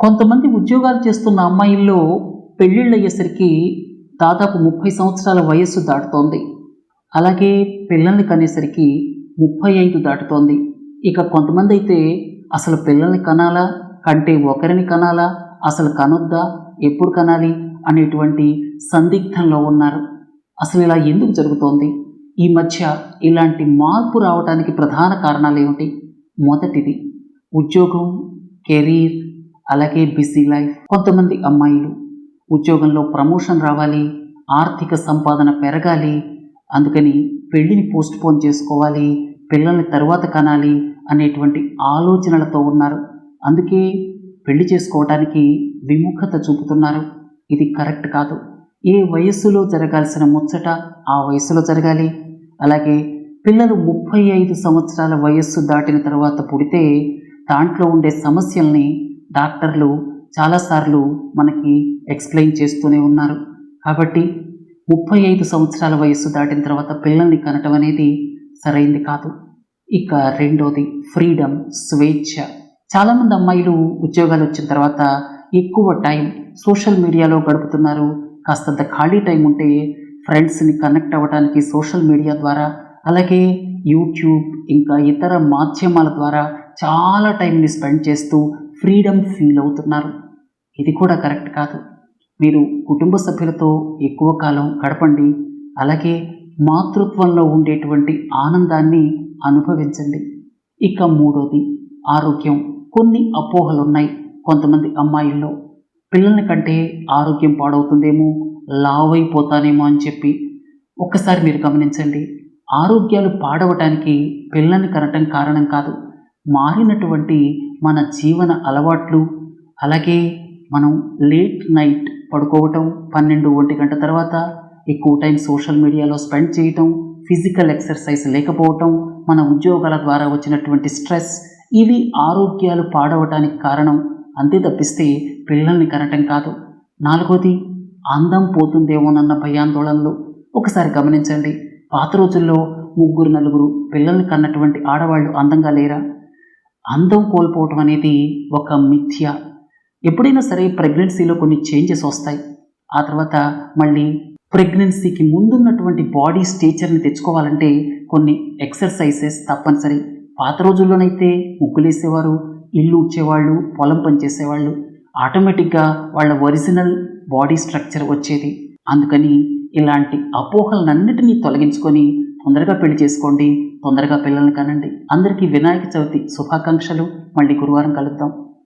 కొంతమంది ఉద్యోగాలు చేస్తున్న అమ్మాయిల్లో పెళ్ళిళ్ళయ్యేసరికి దాదాపు ముప్పై సంవత్సరాల వయస్సు దాటుతోంది. అలాగే పిల్లల్ని కనేసరికి ముప్పై ఐదు దాటుతోంది. ఇక కొంతమంది అయితే అసలు పిల్లల్ని కనాలా? కంటే ఒకరిని కనాలా? అసలు కనొద్దా? ఎప్పుడు కనాలి? అనేటువంటి సందిగ్ధంలో ఉన్నారు. అసలు ఇలా ఎందుకు జరుగుతోంది? ఈ మధ్య ఇలాంటి మార్పు రావడానికి ప్రధాన కారణాలు ఏమిటి? మొదటిది ఉద్యోగం కెరీర్ అలాగే బిజీ లైఫ్. కొంతమంది అమ్మాయిలు ఉద్యోగంలో ప్రమోషన్ రావాలి ఆర్థిక సంపాదన పెరగాలి అందుకని పెళ్ళిని పోస్ట్ పోన్ చేసుకోవాలి పిల్లల్ని తర్వాత కనాలి అనేటువంటి ఆలోచనలతో ఉన్నారు. అందుకే పెళ్ళి చేసుకోవడానికి విముఖత చూపుతున్నారు. ఇది కరెక్ట్ కాదు. ఏ వయస్సులో జరగాల్సిన ముచ్చట ఆ వయస్సులో జరగాలి. అలాగే పిల్లలు ముప్పై ఐదు సంవత్సరాల వయస్సు దాటిన తర్వాత పుడితే దాంట్లో ఉండే సమస్యల్ని డాక్టర్లు చాలాసార్లు మనకి ఎక్స్ప్లెయిన్ చేస్తూనే ఉన్నారు. కాబట్టి ముప్పై ఐదు సంవత్సరాల వయస్సు దాటిన తర్వాత పిల్లల్ని కనటం అనేది సరైంది కాదు. ఇక రెండోది ఫ్రీడమ్ స్వేచ్ఛ. చాలామంది అమ్మాయిలు ఉద్యోగాలు వచ్చిన తర్వాత ఎక్కువ టైం సోషల్ మీడియాలో గడుపుతున్నారు. కాస్తంత ఖాళీ టైం ఉంటే ఫ్రెండ్స్ని కనెక్ట్ అవ్వడానికి సోషల్ మీడియా ద్వారా అలాగే యూట్యూబ్ ఇంకా ఇతర మాధ్యమాల ద్వారా చాలా టైంని స్పెండ్ చేస్తూ ఫ్రీడమ్ ఫీల్ అవుతున్నారు. ఇది కూడా కరెక్ట్ కాదు. మీరు కుటుంబ సభ్యులతో ఎక్కువ కాలం గడపండి. అలాగే మాతృత్వంలో ఉండేటువంటి ఆనందాన్ని అనుభవించండి. ఇక మూడోది ఆరోగ్యం. కొన్ని అపోహలు ఉన్నాయి కొంతమంది అమ్మాయిల్లో. పిల్లల కంటే ఆరోగ్యం పాడవుతుందేమో లావైపోతానేమో అని చెప్పి ఒక్కసారి మీరు గమనించండి. ఆరోగ్యాలు పాడవటానికి పిల్లల్ని కనటం కారణం కాదు. మారినటువంటి మన జీవన అలవాట్లు అలాగే మనం లేట్ నైట్ పడుకోవటం పన్నెండు ఒంటి గంట తర్వాత ఎక్కువ టైం సోషల్ మీడియాలో స్పెండ్ చేయటం ఫిజికల్ ఎక్సర్సైజ్ లేకపోవటం మన ఉద్యోగాల ద్వారా వచ్చినటువంటి స్ట్రెస్ ఇవి ఆరోగ్యాలు పాడవటానికి కారణం. అంతే తప్పిస్తే పిల్లల్ని కనటం కాదు. నాలుగోది అందం పోతుందేమోనన్న భయాందోళనలు. ఒకసారి గమనించండి. పాత రోజుల్లో ముగ్గురు నలుగురు పిల్లల్ని కన్నటువంటి ఆడవాళ్ళు అందంగా లేరా? అందం కోల్పోవటం అనేది ఒక మిథ్య. ఎప్పుడైనా సరే ప్రెగ్నెన్సీలో కొన్ని చేంజెస్ వస్తాయి. ఆ తర్వాత మళ్ళీ ప్రెగ్నెన్సీకి ముందున్నటువంటి బాడీ స్టేచర్ని తెచ్చుకోవాలంటే కొన్ని ఎక్సర్సైజెస్ తప్పనిసరి. పాత రోజుల్లోనైతే ముగ్గులేసేవారు ఇల్లు ఉచ్చేవాళ్ళు పొలం పనిచేసేవాళ్ళు. ఆటోమేటిక్గా వాళ్ళ ఒరిజినల్ బాడీ స్ట్రక్చర్ వచ్చేది. అందుకని ఇలాంటి అపోహలన్నిటినీ తొలగించుకొని తొందరగా పెళ్ళి చేసుకోండి తొందరగా పిల్లల్ని కనండి. అందరికీ వినాయక చవితి శుభాకాంక్షలు. మళ్ళీ గురువారం కలుద్దాం.